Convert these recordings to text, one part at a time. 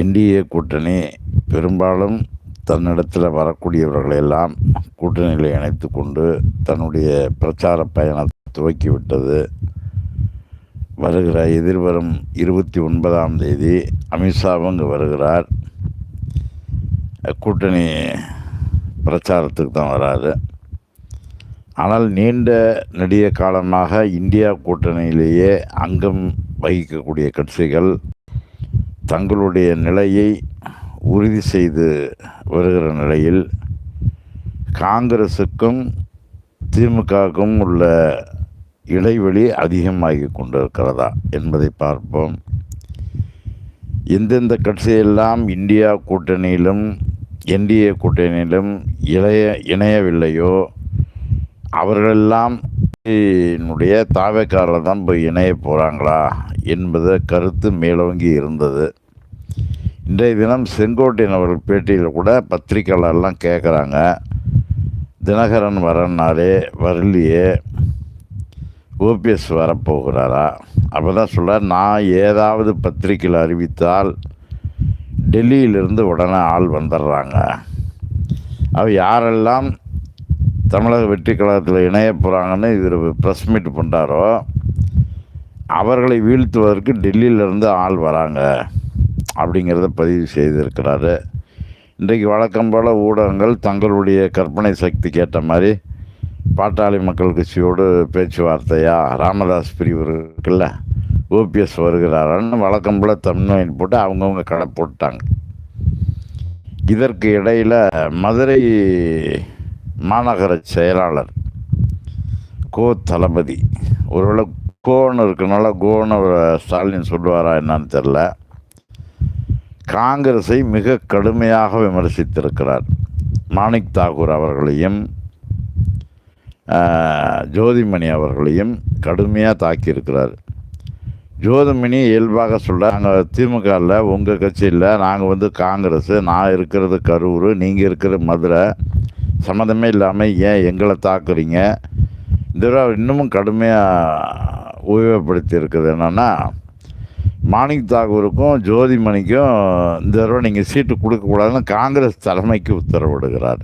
NDA கூட்டணி பெரும்பாலும் தன்னிடத்தில் வரக்கூடியவர்களையெல்லாம் கூட்டணியில் இணைத்து கொண்டு தன்னுடைய பிரச்சார பயணத்தை துவக்கிவிட்டது. வருகிற எதிர்வரும் இருபத்தி ஒன்பதாம் தேதி அமித்ஷாவும் இங்கே வருகிறார். கூட்டணி பிரச்சாரத்துக்கு தான் வராது ஆனால் நீண்ட நெடிய காலமாக இந்தியா கூட்டணியிலேயே அங்கம் வகிக்கக்கூடிய கட்சிகள் தங்களுடைய நிலையை உறுதி செய்து வருகிற நிலையில் காங்கிரஸுக்கும் திமுகவுக்கும் உள்ள இடைவெளி அதிகமாகி கொண்டிருக்கிறதா என்பதை பார்ப்போம். எந்தெந்த கட்சியெல்லாம் இந்தியா கூட்டணியிலும் என்டிஏ கூட்டணியிலும் இணைய இணையவில்லையோ அவர்களெல்லாம் என்னுடைய தாவைக்காரில் தான் போய் இணைய போகிறாங்களா என்பது கருத்து மேலோங்கி இருந்தது. இன்றைய தினம் செங்கோட்டையன் அவர்கள் பேட்டியில் கூட பத்திரிகையாளர்லாம் கேட்குறாங்க தினகரன் வரனாலே வரலையே. ஓபிஎஸ் வரப்போகிறாரா? அப்போ தான் சொல்கிறார் நான் ஏதாவது பத்திரிக்கையில் அறிவித்தால் டெல்லியிலிருந்து உடனே ஆள் வந்துடுறாங்க. அவ யாரெல்லாம் தமிழக வெற்றி கழகத்தில் இணைய போகிறாங்கன்னு இவர் ப்ரெஸ் மீட் பண்ணுறாரோ அவர்களை வீழ்த்துவதற்கு டெல்லியிலேருந்து ஆள் வராங்க. அப்படிங்கிறத பதிவு செய்திருக்கிறாரு. இன்றைக்கு வழக்கம் போல் ஊடகங்கள் தங்களுடைய கற்பனை சக்திக்கு ஏற்ற மாதிரி பாட்டாளி மக்கள் கட்சியோடு பேச்சுவார்த்தையாக ராமதாஸ் பிரிவு இருக்குல்ல ஓபிஎஸ் வருகிறாரான்னு வழக்கம் போல் தமிழ்நாடு போட்டு அவங்கவுங்க கடை போட்டாங்க. இதற்கு இடையில் மதுரை மாநகர செயலாளர் கோ தளபதி ஒருவேளை கோன்னு இருக்கனால கோன்னு ஸ்டாலின் சொல்லுவாரா என்னன்னு தெரில காங்கிரஸை மிக கடுமையாக விமர்சித்திருக்கிறார். மாணிக் தாகூர் அவர்களையும் ஜோதிமணி அவர்களையும் கடுமையாக தாக்கியிருக்கிறார். ஜோதிமணி இயல்பாக சொல்ல நாங்கள் திமுகவில் உங்கள் கட்சியில் நாங்கள் வந்து காங்கிரஸ் நான் இருக்கிறது கரூர் நீங்கள் இருக்கிற மதுரை சம்மந்தமே இல்லாமல் ஏன் எங்களை தாக்குறீங்க? இந்த இன்னமும் கடுமையாக உபயோகப்படுத்தி இருக்குது என்னென்னா மாணிக் தாகூருக்கும் ஜோதிமணிக்கும் இந்த தடவை நீங்கள் சீட்டு கொடுக்கக்கூடாதுன்னு காங்கிரஸ் தலைமைக்கு உத்தரவிடுகிறார்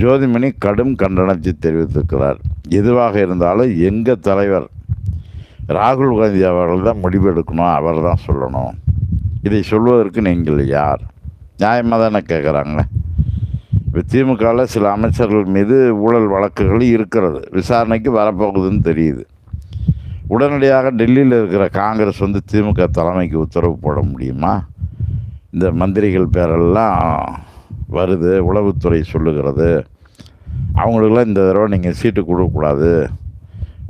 ஜோதிமணி கடும் கண்டனத்தை தெரிவித்திருக்கிறார். எதுவாக இருந்தாலும் எங்கள் தலைவர் ராகுல் காந்தி அவர்கள் தான் முடிவெடுக்கணும் அவர் தான் சொல்லணும். இதை சொல்வதற்கு நீங்கள் யார்? நியாயமாக தானே கேட்குறாங்களே இப்போ திமுகவில் சில அமைச்சர்கள் மீது ஊழல் வழக்குகள் இருக்கிறது. விசாரணைக்கு வரப்போகுதுன்னு தெரியுது. உடனடியாக டெல்லியில் இருக்கிற காங்கிரஸ் வந்து திமுக தலைமைக்கு உத்தரவு போட முடியுமா? இந்த மந்திரிகள் பேரெல்லாம் வருது உளவுத்துறை சொல்லுகிறது. அவங்களுக்கெல்லாம் இந்த தடவை நீங்கள் சீட்டு கொடுக்கக்கூடாது.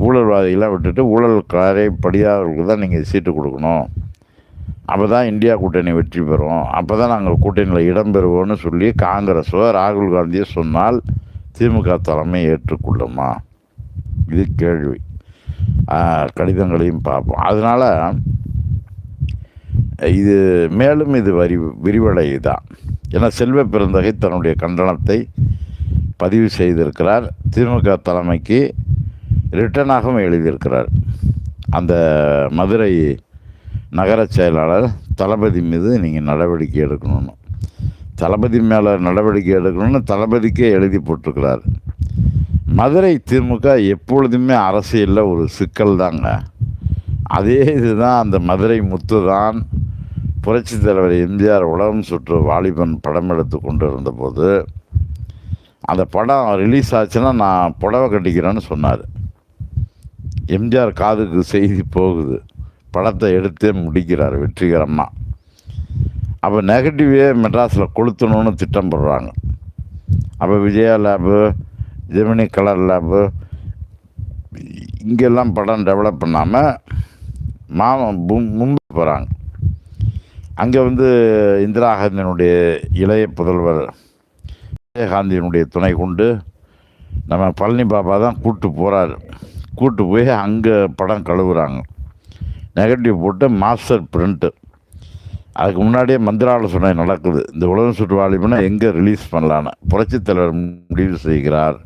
ஊழல்வாதிகளாக விட்டுட்டு ஊழல்காரை படியாதவர்களுக்கு தான் நீங்கள் சீட்டு கொடுக்கணும். அப்போ தான் இந்தியா கூட்டணி வெற்றி பெறும். அப்போ தான் நாங்கள் கூட்டணியில் இடம் பெறுவோம்னு சொல்லி காங்கிரஸோ ராகுல் காந்தியோ சொன்னால் திமுக தலைமை ஏற்றுக்கொள்ளுமா? இது கேள்வி. கடிதங்களையும் பார்ப்போம். அதனால் இது மேலும் இது வரி விரிவடையுதான். ஏன்னா செல்வ பெருந்தகை தன்னுடைய கண்டனத்தை பதிவு செய்திருக்கிறார். திமுக தலைமைக்கு ரிட்டனாகவும் எழுதியிருக்கிறார். அந்த மதுரை நகர செயலாளர் தளபதி மீது நீங்கள் நடவடிக்கை எடுக்கணும்னு. தளபதி மேலே நடவடிக்கை எடுக்கணும்னு தளபதிக்கே எழுதி போட்டிருக்கிறார். மதுரை திமுக எப்பொழுதுமே அரசியலில் ஒரு சிக்கல் தாங்க அதே இதுதான் அந்த மதுரை முத்து தான் புரட்சி தலைவர் எம்ஜிஆர் உலகம் சுற்று வாலிபன் படம் எடுத்து கொண்டு இருந்தபோது அந்த படம் ரிலீஸ் ஆச்சுன்னா நான் புடவை கட்டிக்கிறேன்னு சொன்னார். எம்ஜிஆர் காதுக்கு செய்தி போகுது. படத்தை எடுத்தே முடிக்கிறார் வெற்றிகரமாக அப்போ நெகட்டிவே மெட்ராஸில் கொளுத்தணும்னு திட்டம் போடுறாங்க அப்போ Vijaya lab Gemini colour lab இங்கெல்லாம் படம் டெவலப் பண்ணாமல் மாமா மும்பை போகிறாங்க அங்கே வந்து இந்திரா காந்தியினுடைய இளைய புதல்வர் விஜயகாந்தியினுடைய துணை கொண்டு நம்ம பழனி பாபா தான் கூப்பிட்டு போகிறாரு கூப்பிட்டு போய் அங்கே படம் கழுவுறாங்க. நெகட்டிவ் போட்டு மாஸ்டர் பிரிண்ட்டு அதுக்கு முன்னாடியே மந்திராலோசனை நடக்குது. இந்த உலகம் சுற்று வாலிபனை எங்கே ரிலீஸ் பண்ணலான்னு. புரட்சித் தலைவர் முடிவு செய்கிறார்.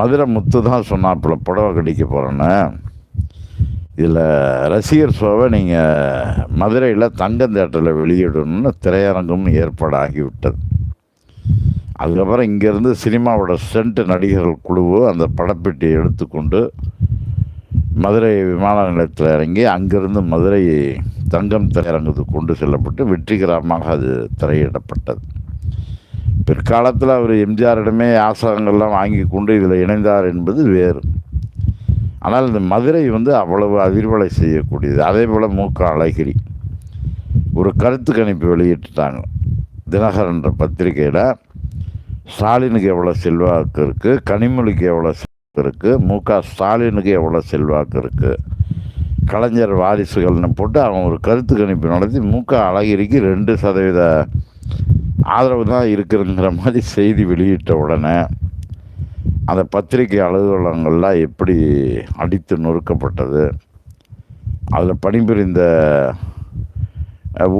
மதுரை முத்து தான் சொன்னாப்புல புடவை கடிக்க போகிறேன்னு இதில் ரசிகர் ஷோவை நீங்கள் மதுரையில் தங்கம் தேட்டரில் வெளியிடணும்னு திரையரங்கம் ஏற்பாடாகிவிட்டது அதுக்கப்புறம் இங்கேருந்து சினிமாவோட சென்ட் நடிகர்கள் குழுவு அந்த படப்பெட்டியை எடுத்துக்கொண்டு மதுரை விமான நிலையத்தில் இறங்கி அங்கேருந்து மதுரை தங்கம் திரையரங்கத்துக்கு கொண்டு செல்லப்பட்டு வெற்றிகரமாக அது திரையிடப்பட்டது. பிற்காலத்தில் அவர் எம்ஜிஆரிடமே யாசகங்கள்லாம் வாங்கி கொண்டு இதில் இணைந்தார் என்பது வேறு. ஆனால் இந்த மதுரை வந்து அவ்வளவு அதிர்வலை செய்யக்கூடியது. அதே போல் மூக்க அழகிரி ஒரு கருத்து கணிப்பு வெளியிட்டுட்டாங்க. தினகரன்ற பத்திரிகையில் ஸ்டாலினுக்கு எவ்வளோ செல்வாக்கு இருக்குது கனிமொழிக்கு எவ்வளோ செல்வாக்கு இருக்குது மு க ஸ்டாலினுக்கு எவ்வளோ செல்வாக்கு இருக்குது கலைஞர் வாரிசுகள்னு போட்டு அவன் ஒரு கருத்து கணிப்பு நடத்தி மூக்க அழகிரிக்கு ரெண்டு சதவீத ஆதரவு தான் இருக்குதுங்கிற மாதிரி செய்தி வெளியிட்ட உடனே அந்த பத்திரிகை அலுவலகங்கள்லாம் எப்படி அடித்து நொறுக்கப்பட்டது? அதில் பணிபுரிந்த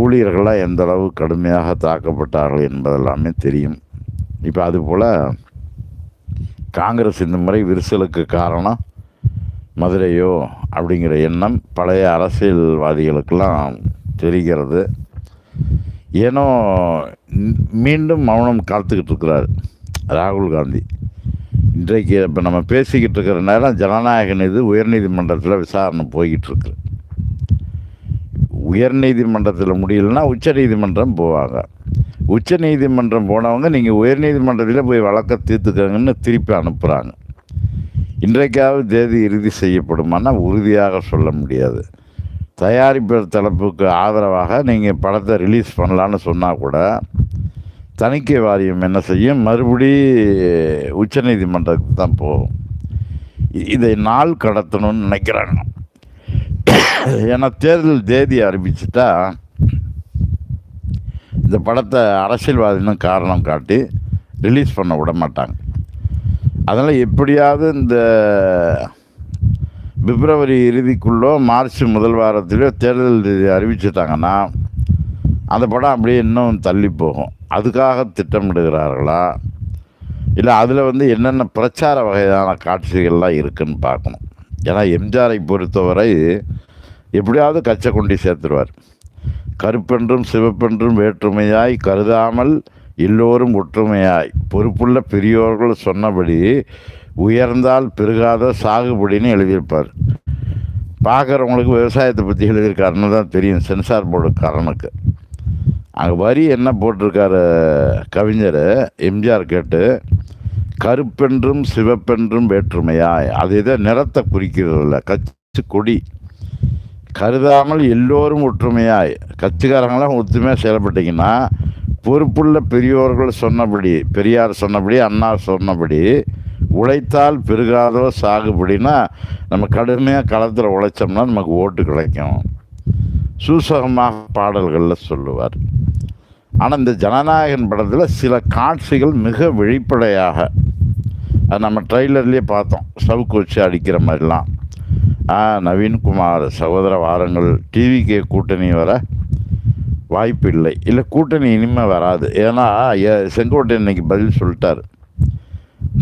ஊழியர்கள்லாம் எந்த அளவு கடுமையாக தாக்கப்பட்டார்கள் என்பதெல்லாமே தெரியும். இப்போ அதுபோல் காங்கிரஸ் இந்த முறை விரிசலுக்கு காரணம் மதுரையோ அப்படிங்கிற எண்ணம் பழைய அரசியல்வாதிகளுக்கெல்லாம் தெரிகிறது. ஏனோ மீண்டும் மௌனம் காத்துக்கிட்டு இருக்கிறார் ராகுல் காந்தி. இன்றைக்கு இப்போ நம்ம பேசிக்கிட்டு இருக்கிற நேரம் ஜனநாயக இது உயர்நீதிமன்றத்தில் விசாரணை போய்கிட்டு இருக்கு. உயர்நீதிமன்றத்தில் முடியலன்னா உச்சநீதிமன்றம் போவாங்க. உச்சநீதிமன்றம் போனவங்க நீங்கள் உயர்நீதிமன்றத்தில் போய் வழக்க தீர்த்துக்கங்கன்னு திருப்பி அனுப்புகிறாங்க இன்றைக்காவது தேதி இறுதி செய்யப்படுமானா உறுதியாக சொல்ல முடியாது. தயாரிப்பர் தலைப்புக்கு ஆதரவாக நீங்கள் படத்தை ரிலீஸ் பண்ணலான்னு சொன்னால் கூட தணிக்கை வாரியம் என்ன செய்யும்? மறுபடி உச்சநீதிமன்றத்துக்கு தான் போகும். இதை நாள் கடத்தணும்னு நினைக்கிறாங்க. ஏன்னா தேர்தல் தேதி அறிவிச்சிட்டா இந்த படத்தை அரசியல்வாதின்னு காரணம் காட்டி ரிலீஸ் பண்ண விட மாட்டாங்க. அதனால் எப்படியாவது இந்த பிப்ரவரி இறுதிக்குள்ளோ மார்ச் முதல் வாரத்திலோ தேர்தல் அறிவிச்சிட்டாங்கன்னா அந்த படம் அப்படியே இன்னும் தள்ளி போகும். அதுக்காக திட்டமிடுகிறார்களா? இல்லை அதில் வந்து என்னென்ன பிரச்சார வகையான காட்சிகள்லாம் இருக்குன்னு பார்க்கணும். ஏன்னா எம்ஜிஆரை பொறுத்தவரை எப்படியாவது கச்சை கொண்டு சேர்த்துருவார். கருப்பென்றும் சிவப்பென்றும் வேற்றுமையாய் கருதாமல் எல்லோரும் ஒற்றுமையாய். பொறுப்புள்ள பெரியோர்கள் சொன்னபடி உயர்ந்தால் பெருகாத சாகுபடின்னு எழுதியிருப்பார். பார்க்குறவங்களுக்கு விவசாயத்தை பற்றி எழுதியிருக்காருன்னு தான் தெரியும் சென்சார் போர்டுக்காரனுக்கு. அங்கே வரி என்ன போட்டிருக்காரு கவிஞர் எம்ஜிஆர் கேட்டு கருப்பென்றும் சிவப்பென்றும் வேற்றுமையாய். அது இதை நிறத்தை குறிக்கிறதில்ல கட்சி கொடி. கருதாமல் எல்லோரும் ஒற்றுமையாய். கட்சிக்காரங்களாம் ஒத்துமையாக செயல்பட்டிங்கன்னா பொறுப்புள்ள பெரியோர்கள் சொன்னபடி பெரியார் சொன்னபடி அண்ணா சொன்னபடி உழைத்தால் பெருகாதோ சாகுபடினா நம்ம கடுமையாக களத்தில் உழைச்சோம்னா நமக்கு ஓட்டு கிடைக்கும். சூசகமாக பாடல்களில் சொல்லுவார். ஆனால் இந்த ஜனநாயகன் படத்தில் சில காட்சிகள் மிக வெளிப்படையாக அது நம்ம ட்ரெய்லர்லேயே பார்த்தோம். சவுக்கு வச்சு அடிக்கிற மாதிரிலாம். நவீன்குமார் சகோதர வாரங்கள் டிவிகே கூட்டணி வர வாய்ப்பு இல்லை இல்லை கூட்டணி இனிமேல் வராது. ஏன்னா செங்கோட்டை செங்கோட்டையன் இன்னைக்கு பதில் சொல்லிட்டார்.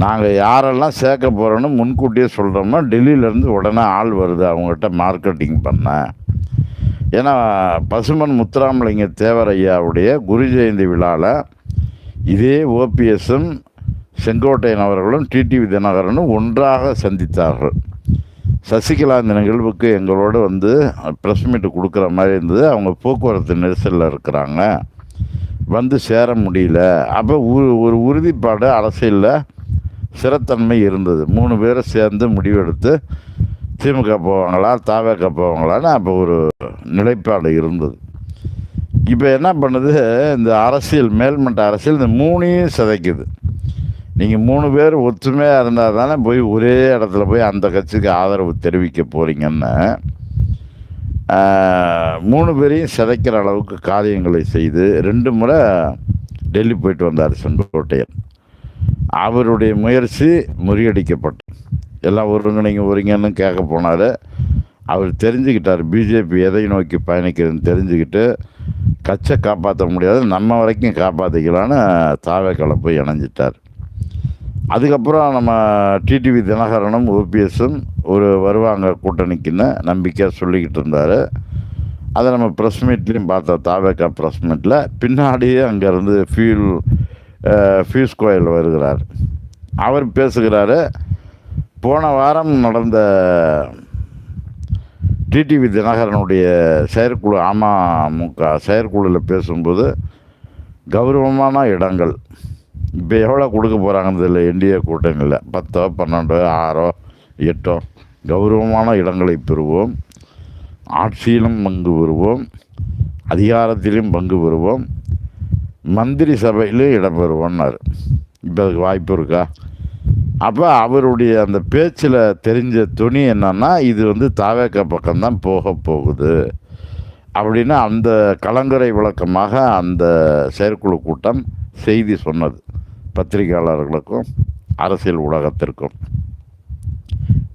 நாங்கள் யாரெல்லாம் சேர்க்க போகிறோன்னு முன்கூட்டியே சொல்கிறோம்னா டெல்லியிலேருந்து உடனே ஆள் வருது அவங்ககிட்ட மார்க்கெட்டிங் பண்ண. ஏன்னா பசுமன் முத்துராமலிங்க தேவரையாவுடைய குரு ஜெயந்தி விழாவில் இதே ஓபிஎஸும் செங்கோட்டையன் அவர்களும் டிடிவி தினகரனும் ஒன்றாக சந்தித்தார்கள். சசிகலா இந்த நிகழ்வுக்கு எங்களோட வந்து ப்ரெஸ் மீட்டு கொடுக்குற மாதிரி இருந்தது. அவங்க போக்குவரத்து நெரிசலில் இருக்கிறாங்க. வந்து சேர முடியல. அப்போ ஒரு ஒரு உறுதிப்பாடு அரசியலில் சிறத்தன்மை இருந்தது. மூணு பேரை சேர்ந்து முடிவெடுத்து திமுக போவாங்களா தாவேக்க போவாங்களான்னு அப்போ ஒரு நிலைப்பாடு இருந்தது. இப்போ என்ன பண்ணுது? இந்த அரசியல் மேல்மட்ட அரசியல் இந்த மூணையும் சிதைக்குது. நீங்கள் மூணு பேர் ஒற்றுமையாக இருந்தால் தானே போய் ஒரே இடத்துல போய் அந்த கட்சிக்கு ஆதரவு தெரிவிக்க போகிறீங்கன்னு மூணு பேரையும் சிதைக்கிற அளவுக்கு காரியங்களை செய்து ரெண்டு முறை டெல்லி போயிட்டு வந்தார் செங்கோட்டையன். அவருடைய முயற்சி முறியடிக்கப்பட்டு எல்லாம் ஒருங்கிணைங்க ஒருங்கன்னு கேட்க போனார். அவர் தெரிஞ்சுக்கிட்டார் பிஜேபி எதை நோக்கி பயணிக்கிறதுன்னு தெரிஞ்சுக்கிட்டு கட்சை காப்பாற்ற முடியாது நம்ம வரைக்கும் காப்பாற்றிக்கலான்னு தாவேக்கால போய் இணைஞ்சிட்டார். அதுக்கப்புறம் நம்ம டிடிவி தினகரனும் ஓபிஎஸும் ஒரு வருவாங்க கூட்டணிக்குன்னு நம்பிக்கையாக சொல்லிக்கிட்டு இருந்தார். அதை நம்ம ப்ரெஸ் மீட்லேயும் பார்த்தோம். தாவேக்கா ப்ரெஸ் மீட்டில் பின்னாடியே அங்கேருந்து ஃபியூல் ஃபியூஸ் கோயில் வருகிறார். அவர் பேசுகிறாரு போன வாரம் நடந்த டிடிவி தினகரனுடைய செயற்குழு அமமுக செயற்குழுவில் பேசும்போது கௌரவமான இடங்கள் இப்போ எவ்வளோ கொடுக்க போகிறாங்கன்னு தெரியல என்டிஏ கூட்டங்களில். பத்தோ பன்னெண்டோ ஆறோ எட்டோ கௌரவமான இடங்களை பெறுவோம். ஆட்சியிலும் பங்கு பெறுவோம். அதிகாரத்திலும் பங்கு பெறுவோம். மந்திரி சபையிலும் இடம்பெறுவோம்னார். இப்போ அதுக்கு வாய்ப்பு இருக்கா? அப்போ அவருடைய அந்த பேச்சில் தெரிஞ்ச துணி என்னன்னா இது வந்து தாவேக்க பக்கம்தான் போக போகுது. அப்படின்னு அந்த கலங்கரை விளக்கமாக அந்த செயற்குழு கூட்டம் செய்தி சொன்னது. பத்திரிகையாளர்களுக்கும் அரசியல் ஊடகத்திற்கும்.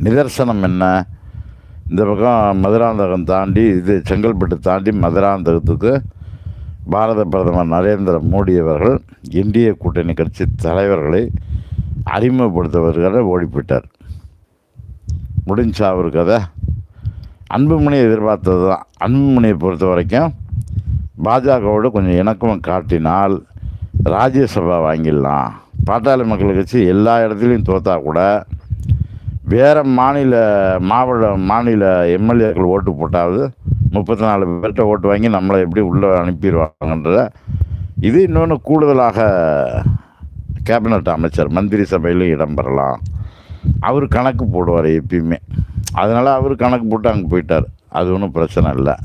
நிதர்சனம் என்ன? இந்த பக்கம் மதுராந்தகம் தாண்டி இது செங்கல்பட்டு தாண்டி மதுராந்தகத்துக்கு பாரத பிரதமர் நரேந்திர மோடி அவர்கள் இந்திய கூட்டணி கட்சி தலைவர்களை அறிமுகப்படுத்துவதற்காக ஓடிப்பிட்டார் முடிஞ்சா அவர் கதை. அன்புமணி எதிர்பார்த்தது தான் அன்புமணியை பொறுத்த வரைக்கும் பாஜகவோடு கொஞ்சம் இணக்கம் காட்டினால் ராஜ்யசபா வாங்கிடலாம். பாட்டாளி மக்கள் கட்சி எல்லா இடத்துலையும் தோத்தா கூட வேறு மாநில மாவட்ட மாநில எம்எல்ஏக்கள் ஓட்டு போட்டாவது முப்பத்தி நாலு பேர்கிட்ட ஓட்டு வாங்கி நம்மளை எப்படி உள்ளே அனுப்பிடுவாங்கன்ற இது இன்னொன்று கூடுதலாக கேபினட் அமைச்சர் மந்திரி சபையிலும் இடம்பெறலாம் அவர் கணக்கு போடுவார் எப்பயுமே. அதனால் அவர் கணக்கு போட்டு அங்கே போயிட்டார். அது ஒன்றும் பிரச்சனை இல்லை.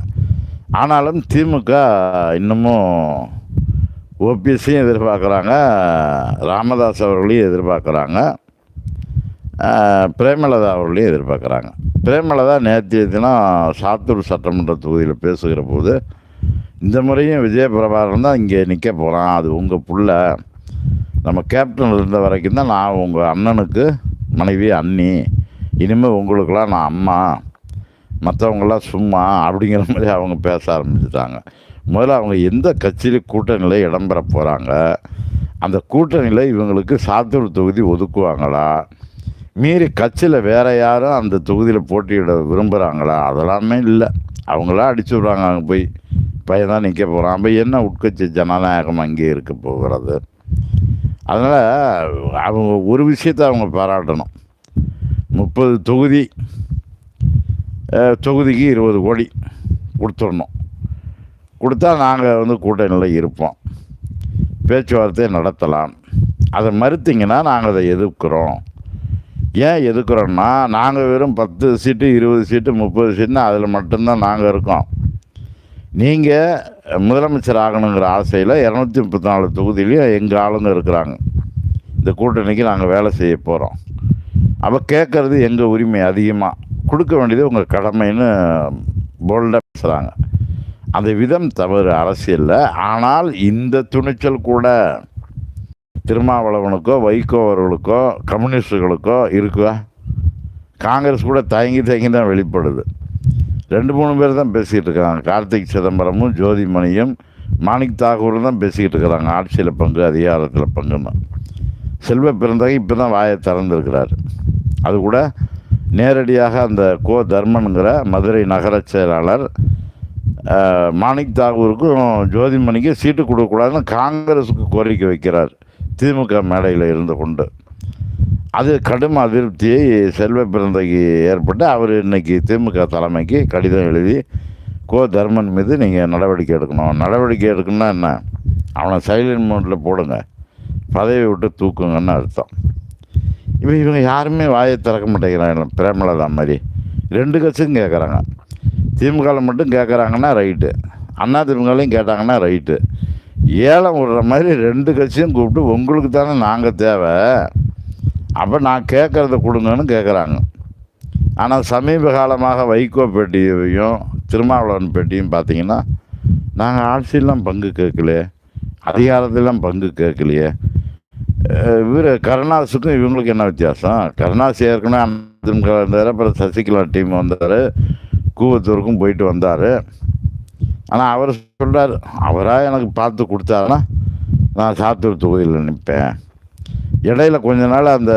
ஆனாலும் திமுக இன்னமும் ஓபிஎஸ்ஸையும் எதிர்பார்க்குறாங்க ராமதாஸ் அவர்களையும் எதிர்பார்க்குறாங்க பிரேமலதா அவர்களையும் எதிர்பார்க்குறாங்க. பிரேமலதா நேற்றைய தினம் சாத்தூர் சட்டமன்ற தொகுதியில் பேசுகிற போது இந்த முறையும் விஜயபிரபாகரன் தான் இங்கே நிற்க போகிறான் அது உங்கள் புள்ள. நம்ம கேப்டன் இருந்த வரைக்கும் தான் நான் உங்கள் அண்ணனுக்கு மனைவி அண்ணி இனிமேல் உங்களுக்கெல்லாம் நான் அம்மா மற்றவங்களாம் சும்மா அப்படிங்கிற மாதிரி அவங்க பேச ஆரம்பிச்சிட்டாங்க. முதல்ல அவங்க எந்த கட்சியில் கூட்டணியில் இடம்பெற போகிறாங்க அந்த கூட்டணியில் இவங்களுக்கு சாத்தூர் தொகுதி ஒதுக்குவாங்களா? மீறி கட்சியில் வேறு யாரும் அந்த தொகுதியில் போட்டியிட விரும்புகிறாங்களா அதெல்லாமே இல்லை. அவங்களாம் அடிச்சு விட்றாங்க அங்கே போய். பையன் தான் நிற்க போகிறான் அப்போ என்ன உட்கட்சி ஜனநாயகம் அங்கே இருக்க போகிறது? அதனால் அவங்க ஒரு விஷயத்தை அவங்க பாராட்டணும். முப்பது தொகுதி தொகுதிக்கு இருபது கோடி கொடுத்துடணும். கொடுத்தா நாங்கள் வந்து கூட்டணியில் இருப்போம். பேச்சுவார்த்தை நடத்தலாம். அதை மறுத்திங்கன்னா நாங்கள் அதை எதிர்க்கிறோம். ஏன் எதுக்குறோன்னா நாங்கள் வெறும் பத்து சீட்டு இருபது சீட்டு முப்பது சீட்டுனா அதில் மட்டும்தான் நாங்கள் இருக்கோம். நீங்கள் முதலமைச்சர் ஆகணுங்கிற ஆசையில் இரநூத்தி முப்பத்தி நாலு தொகுதியிலையும் எங்கள் ஆளுங்க இருக்கிறாங்க. இந்த கூட்டணிக்கு நாங்கள் வேலை செய்ய போகிறோம் அப்போ கேட்குறது எங்கள் உரிமை அதிகமாக கொடுக்க வேண்டியது உங்கள் கடமைன்னு போல்டாக பேசுகிறாங்க அந்த விதம் தவறு அரசியலில். ஆனால் இந்த துணிச்சல் கூட திருமாவளவனுக்கோ வைகோ அவர்களுக்கோ கம்யூனிஸ்டுகளுக்கோ இருக்கா காங்கிரஸ் கூட தயங்கி தயங்கி தான் வெளிப்படுது. ரெண்டு மூணு பேர் தான் பேசிக்கிட்டு இருக்காங்க. கார்த்திக் சிதம்பரமும் ஜோதிமணியும் மாணிக் தாகூரும் தான் பேசிக்கிட்டு இருக்கிறாங்க ஆட்சியில் பங்கு அதிகாரத்தில் பங்குன்னு. செல்வ பிறந்தகை இப்போ தான் வாயை திறந்துருக்கிறார் அது கூட நேரடியாக அந்த கோ தர்மனுங்கிற மதுரை நகர செயலாளர் மாணிக் தாகூருக்கும் ஜோதிமணிக்கும் சீட்டு கொடுக்கக்கூடாதுன்னு காங்கிரஸுக்கு கோரிக்கை வைக்கிறார் திமுக மேடையில் இருந்து கொண்டு. அது கடும் அதிருப்தியை செல்வ பிறந்தைக்கு ஏற்பட்டு அவர் இன்னைக்கு திமுக தலைமைக்கு கடிதம் எழுதி கோ தர்மன் மீது நீங்கள் நடவடிக்கை எடுக்கணும். நடவடிக்கை எடுக்கணும்னா என்ன? அவனை சைலண்ட் மோட்டில் போடுங்க. பதவி விட்டு தூக்குங்கன்னு அர்த்தம். இப்போ இவங்க யாருமே வாயை திறக்க மாட்டேங்கிறாங்க. பிரேமலதா மாதிரி. ரெண்டு கட்சியும் கேட்குறாங்க திமுகவில் மட்டும் கேட்குறாங்கன்னா ரைட்டு அண்ணா திமுகலையும் கேட்டாங்கன்னா ரைட்டு ஏலம் விடுற மாதிரி ரெண்டு கட்சியும் கூப்பிட்டு உங்களுக்கு தானே நாங்கள் தேவை. அப்போ நான் கேட்குறத கொடுங்கன்னு கேட்குறாங்க ஆனால் சமீப காலமாக வைகோ பேட்டியையும் திருமாவளவன் பேட்டியும் பார்த்தீங்கன்னா நாங்கள் ஆட்சியெல்லாம் பங்கு கேட்கலையே. அதிகாரத்திலாம் பங்கு கேட்கலையே. இவர் கருணாசுக்கும் இவங்களுக்கு என்ன வித்தியாசம்? கருணாசி ஏற்கனவே திமுக இருந்தார் அப்புறம் சசிகலா டீம் வந்தார். கூவத்தூருக்கும் போயிட்டு வந்தார். ஆனால் அவர் சொல்கிறார் அவராக எனக்கு பார்த்து கொடுத்தாருன்னா நான் சாத்தூர் தொகுதியில் நிற்பேன். இடையில கொஞ்ச நாள் அந்த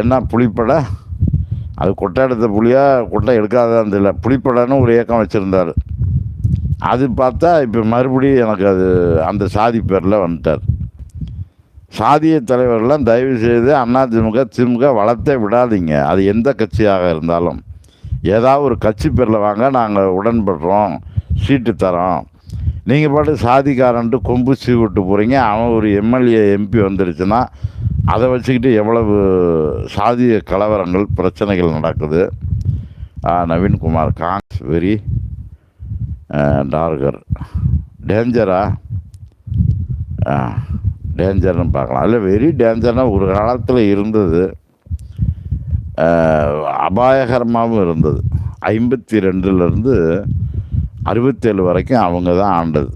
என்ன புளிப்படை அது கொட்டை எடுத்த புளியாக கொட்டை எடுக்காதான் தெரியல. புளிப்படன்னு ஒரு இயக்கம் வச்சுருந்தார். அது பார்த்தா இப்போ மறுபடியும் எனக்கு அது அந்த சாதி பேரில் வந்துட்டார். சாதிய தலைவர்கள்லாம் தயவு செய்து அதிமுக திமுக வளர்த்தே விடாதீங்க. அது எந்த கட்சியாக இருந்தாலும். ஏதாவது ஒரு கட்சி பேரில் வாங்க நாங்கள் உடன்படுறோம் சீட்டு தரோம். நீங்கள் பாட்டு சாதிக்காரன்ட்டு கொம்பு சீ விட்டு போகிறீங்க அவன் ஒரு எம்எல்ஏ எம்பி வந்துருச்சுன்னா அதை வச்சுக்கிட்டு எவ்வளவு சாதிய கலவரங்கள் பிரச்சனைகள் நடக்குது. Naveenkumar gangs very darker. டேஞ்சரா? டேஞ்சர்னு பார்க்கலாம். இல்லை வெரி டேஞ்சர்னால் ஒரு காலத்தில் இருந்தது. அபாயகரமாகவும் இருந்தது. ஐம்பத்தி ரெண்டுலேருந்து அறுபத்தேழு வரைக்கும் அவங்க தான் ஆண்டது.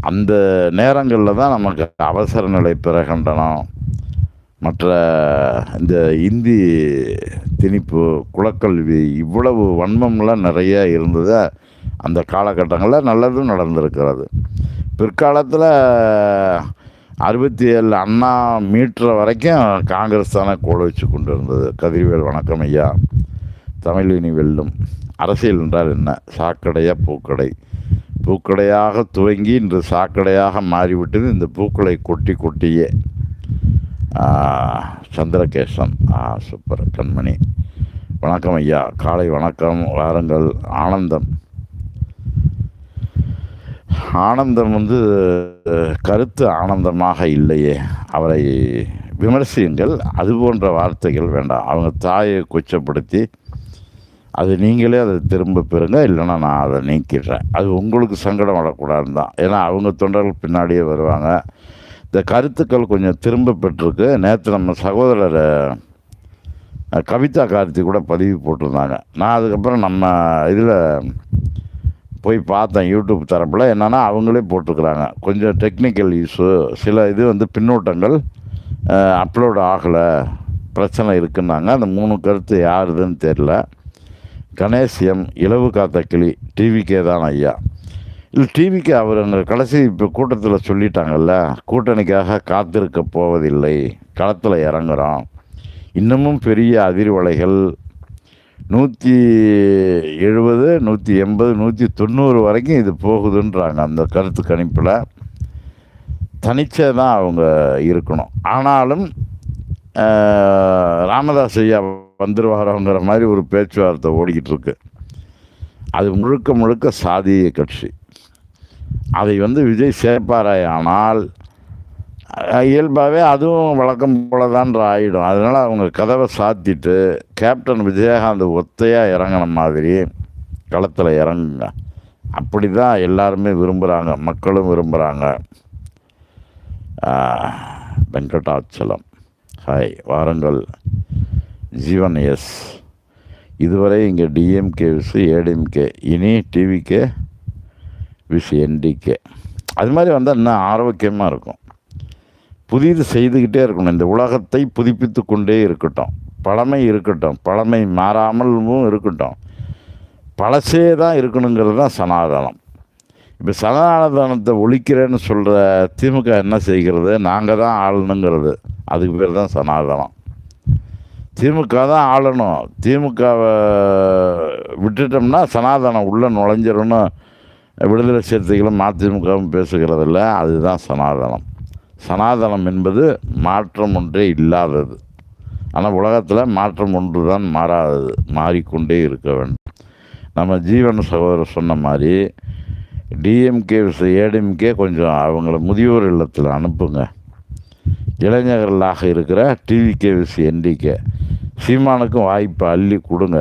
அந்த நேரங்களில் தான் நமக்கு அவசர நிலை பிரகண்டனம். மற்ற இந்த இந்தி திணிப்பு குலக்கல்வி இவ்வளவு வன்மம்லாம் நிறைய இருந்தது. அந்த காலகட்டங்களில் நல்லதும் நடந்திருக்கிறது. பிற்காலத்தில் அறுபத்தி ஏழு அண்ணா மீட்டர் வரைக்கும் காங்கிரஸ் தானே கோல வச்சு கொண்டு இருந்தது கதிர்வேல் வணக்கம் ஐயா. தமிழ் இனி வெல்லும். அரசியல் என்றால் என்ன? சாக்கடையா பூக்கடை? பூக்கடையாக துவங்கி இன்று சாக்கடையாக மாறிவிட்டது இந்த பூக்களை கொட்டி கொட்டியே. சந்திரகேசன். ஆ சூப்பர் கண்மணி. வணக்கம் ஐயா. காலை வணக்கம் வாருங்கள். ஆனந்தம். ஆனந்தம் வந்து கருத்து ஆனந்தமாக இல்லையே. அவரை விமர்சியுங்கள். அது போன்ற வார்த்தைகள் வேண்டாம். அவங்க தாயை கொச்சப்படுத்தி அது நீங்களே அதை திரும்ப பெறுங்க. இல்லைன்னா நான் அதை நீக்கிடுறேன். அது உங்களுக்கு சங்கடம் வரக்கூடாதுன்னு தான். ஏன்னா அவங்க தொண்டர்கள் பின்னாடியே வருவாங்க. இந்த கருத்துக்கள் கொஞ்சம் திரும்ப பெற்றிருக்கு. நேற்று நம்ம சகோதரர் கவிதா கார்த்தி கூட பதிவு போட்டிருந்தாங்க. நான் அதுக்கப்புறம் நம்ம இதில் போய் பார்த்தேன் யூடியூப் தரப்பில். என்னென்னா அவங்களே போட்டிருக்கிறாங்க. கொஞ்சம் டெக்னிக்கல் இஷ்யூ சில இது வந்து பின்னூட்டங்கள் அப்லோடு ஆகலை. பிரச்சனை இருக்குன்னாங்க. அந்த மூணு கருத்து யாருதுன்னு தெரில கணேசியம் இலவு காத்த கிளி டிவிக்கே தான் ஐயா. இல்லை டிவிக்கு அவர் அங்கே கடைசி இப்போ கூட்டத்தில் சொல்லிட்டாங்கல்ல கூட்டணிக்காக காத்திருக்க போவதில்லை களத்தில் இறங்குறோம் இன்னமும் பெரிய அதிர்வலைகள் நூற்றி எழுபது நூற்றி எண்பது நூற்றி தொண்ணூறு வரைக்கும் இது போகுதுன்றாங்க அந்த கருத்து கணிப்பில். தனிச்சே தான் அவங்க இருக்கணும். ஆனாலும் ராமதாஸ் ஐயா வந்துருவாரோங்கிற மாதிரி ஒரு பேச்சுவார்த்தை ஓடிக்கிட்டு இருக்கு அது முழுக்க முழுக்க சாதிய கட்சி. அதை வந்து விஜய் சேர்ப்பாராய் ஆனால் இயல்பாகவே அதுவும் வழக்கம் போல தான் ஆகிடும் அதனால் அவங்க கதவை சாத்திட்டு கேப்டன் விஜயகாந்த் ஒத்தையாக இறங்கின மாதிரி களத்தில் இறங்குங்க. அப்படி தான் எல்லாருமே விரும்புகிறாங்க மக்களும் விரும்புகிறாங்க வெங்கடாச்சலம். ஹாய் வாருங்கள். ஜீவன் எஸ். இதுவரை இங்கே டிஎம்கே விசு ஏடிஎம்கே இனி டிவிகே விசு என்டிகே அது மாதிரி வந்தால் இன்னும் ஆரோக்கியமாக இருக்கும். புதிது செய்துக்கிட்டே இருக்கணும். இந்த உலகத்தை புதுப்பித்து கொண்டே இருக்கட்டும். பழமை இருக்கட்டும். பழமை மாறாமலும் இருக்கட்டும். பழசே தான் இருக்கணுங்கிறது தான் சனாதனம். இப்போ சனாதனத்தை ஒழிக்கிறேன்னு சொல்கிற திமுக என்ன செய்கிறது? நாங்கள் தான் ஆளணுங்கிறது. அதுக்கு பேர் தான் சனாதனம். திமுக தான் ஆளணும். திமுகவை விட்டுட்டோம்னா சனாதனம் உள்ளே நுழைஞ்சிரும்னு விடுதலை சிறுத்தைகளும் அதிமுகவும் பேசுகிறதில்ல. அதுதான் சனாதனம். சனாதனம் என்பது மாற்றம் ஒன்றே இல்லாதது. ஆனால் உலகத்தில் மாற்றம் ஒன்று தான் மாறாதது மாறிக்கொண்டே இருக்க வேண்டும். நம்ம ஜீவன் சகோதரர் சொன்ன மாதிரி டிஎம்கே ஏடிஎம்கே கொஞ்சம் அவங்கள முதியோர் இல்லத்தில் அனுப்புங்க. இளைஞர்களாக இருக்கிற டிவிகே விசி என்டிகே சீமானுக்கும் வாய்ப்பை அள்ளி கொடுங்க.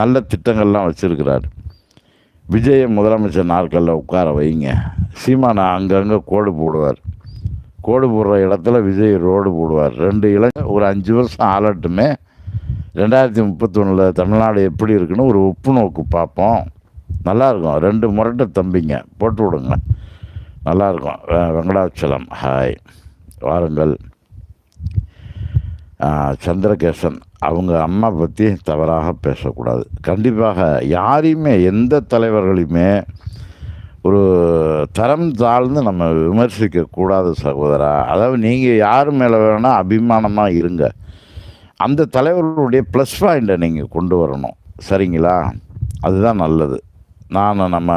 நல்ல திட்டங்கள்லாம் வச்சுருக்கிறார். விஜயை முதலமைச்சர் நாட்களில் உட்கார வைங்க. சீமானை அங்கங்கே கோடு போடுவார். கோடு போடுற இடத்துல விஜய் ரோடு போடுவார். ரெண்டு இளைஞர் ஒரு அஞ்சு வருஷம் ஆளட்டுமே. ரெண்டாயிரத்தி முப்பத்தொன்னில் தமிழ்நாடு எப்படி இருக்குன்னு ஒரு உப்பு நோக்கு பார்ப்போம். நல்லாயிருக்கும். ரெண்டு முரட்டை தம்பிங்க போட்டு விடுங்க. நல்லாயிருக்கும். வெங்கடாச்சலம் ஹாய். வாருங்கள். சந்திரகேசன் அவங்க அம்மா பற்றி தவறாக பேசக்கூடாது. கண்டிப்பாக யாரையுமே எந்த தலைவர்களையுமே ஒரு தரம் தாழ்ந்து நம்ம விமர்சிக்கக்கூடாது சகோதரா. அதாவது நீங்கள் யார் மேலே வேணால் அபிமானமாக இருங்க. அந்த தலைவர்களுடைய ப்ளஸ் பாயிண்ட்டை நீங்கள் கொண்டு வரணும். சரிங்களா? அதுதான் நல்லது. நான் நம்ம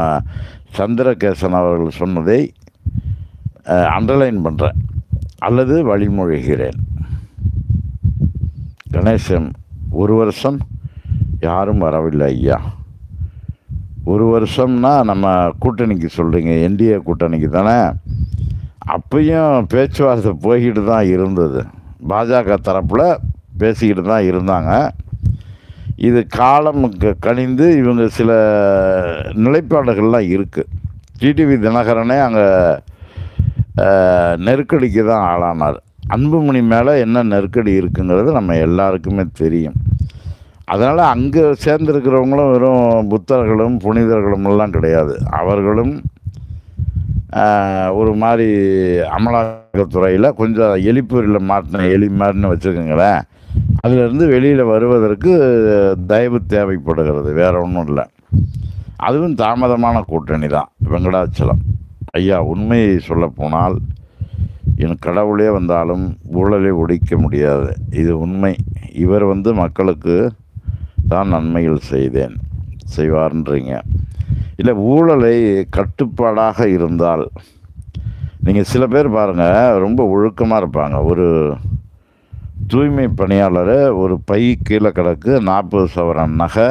சந்திரகேசன் அவர்கள் சொன்னதை அண்டர்லைன் பண்ணுறேன் அல்லது வழிமொழிகிறேன். கணேசன் ஒரு வருஷம் யாரும் வரவில்லை ஐயா. ஒரு வருஷம்னா நம்ம கூட்டணிக்கு சொல்கிறீங்க என்டிஏ கூட்டணிக்கு தானே? அப்பையும் பேச்சுவார்த்தை போய்கிட்டு தான் இருந்தது. பாஜக தரப்பில் பேசிக்கிட்டு தான் இருந்தாங்க. இது காலம் க- இவங்க சில நிலைப்பாடுகள்லாம் இருக்குது டிடிவி தினகரனே அங்கே நெருக்கடிக்கு தான் ஆளானார். அன்புமணி மேலே என்ன நெருக்கடி இருக்குங்கிறது நம்ம எல்லாருக்குமே தெரியும். அதனால் அங்கே சேர்ந்துருக்கிறவங்களும் வெறும் புத்தர்களும் புனிதர்களும் எல்லாம் கிடையாது. அவர்களும் ஒரு மாதிரி அமலாக்கத்துறையில் கொஞ்சம் எலிப்பூரில் மாட்டின எலி மாதிரின்னு வச்சுக்கோங்களேன். அதிலிருந்து வெளியில் வருவதற்கு தயவு தேவைப்படுகிறது வேற ஒன்றும் இல்லை. அதுவும் தாமதமான கூட்டணி தான் வெங்கடாச்சலம். ஐயா உண்மையை சொல்லப்போனால் என் கடவுளே வந்தாலும் ஊழலை ஒழிக்க முடியாது. இது உண்மை. இவர் வந்து மக்களுக்கு தான் நன்மைகள் செய்தேன். செய்வார்ன்றீங்க. இல்லை ஊழலை கட்டுப்பாடாக இருந்தால் நீங்கள் சில பேர் பாருங்கள் ரொம்ப ஒழுக்கமாக இருப்பாங்க. ஒரு தூய்மை பணியாளர் ஒரு பை கீழே கிடக்கு நாற்பது சவரன் நகை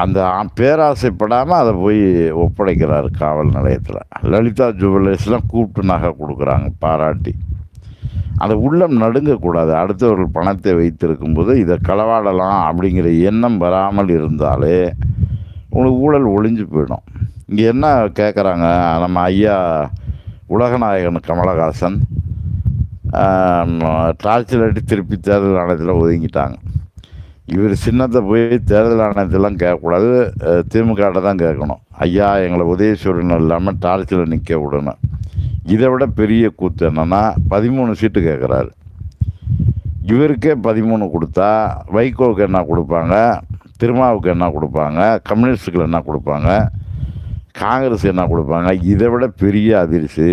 அந்த பேராசைப்படாமல் அதை போய் ஒப்படைக்கிறார் காவல் நிலையத்தில். லலிதா ஜுவல்லர்ஸ்லாம் கூப்பிட்டு நகை கொடுக்குறாங்க பாராட்டி. அந்த உள்ளம் நடுங்கக்கூடாது. அடுத்தவர்கள் பணத்தை வைத்திருக்கும் போது இதை களவாடலாம் அப்படிங்கிற எண்ணம் வராமல் இருந்தாலே உங்களுக்கு ஊழல் ஒளிஞ்சு போயிடும். இங்கே என்ன கேட்குறாங்க நம்ம ஐயா உலகநாயகன் கமலஹாசன் டார்ச்சர் அடி திருப்பி தேர்தல் ஆணையத்தில் ஒதுங்கிட்டாங்க. இவர் சின்னத்தை போய் தேர்தல் ஆணையத்திலாம் கேட்கக்கூடாது. திமுகட்ட தான் கேட்கணும். ஐயா எங்களை உதயசூரன் இல்லாமல் டார்ச்சில் நிற்க விடணும். இதை விட பெரிய கூத்து என்னன்னா பதிமூணு சீட்டு கேட்குறாரு இவருக்கே பதிமூணு கொடுத்தா வைகோவுக்கு என்ன கொடுப்பாங்க திருமாவுக்கு என்ன கொடுப்பாங்க கம்யூனிஸ்டுக்கு என்ன கொடுப்பாங்க காங்கிரஸ் என்ன கொடுப்பாங்க இதை விட பெரிய அதிர்ச்சி.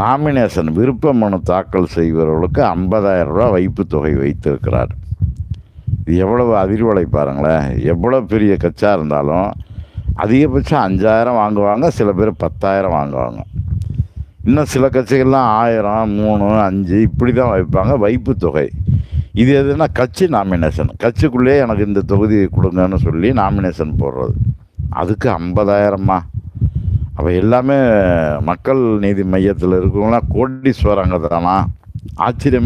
நாமினேஷன் விருப்ப மனு தாக்கல் செய்பவர்களுக்கு 50000 ரூபாய் வைப்பு தொகை வைத்திருக்கிறார். இது எவ்வளவு அதிர்வலை பாருங்களேன். எவ்வளோ பெரிய கட்சாக இருந்தாலும் அதிகபட்சம் அஞ்சாயிரம் வாங்குவாங்க சில பேர் பத்தாயிரம் வாங்குவாங்க. இன்னும் சில கட்சிகள்லாம் ஆயிரம் மூணு அஞ்சு இப்படி தான் வைப்பாங்க. வைப்பு தொகை. இது எதுனா கட்சி நாமினேஷன் கட்சிக்குள்ளேயே எனக்கு இந்த தொகுதி கொடுங்கன்னு சொல்லி நாமினேஷன் போடுறது. அதுக்கு ஐம்பதாயிரமா? அப்போ எல்லாமே மக்கள் நீதி மையத்தில் இருக்கவங்களாம் கோடீஸ்வரங்க தானா? ஆச்சரியம்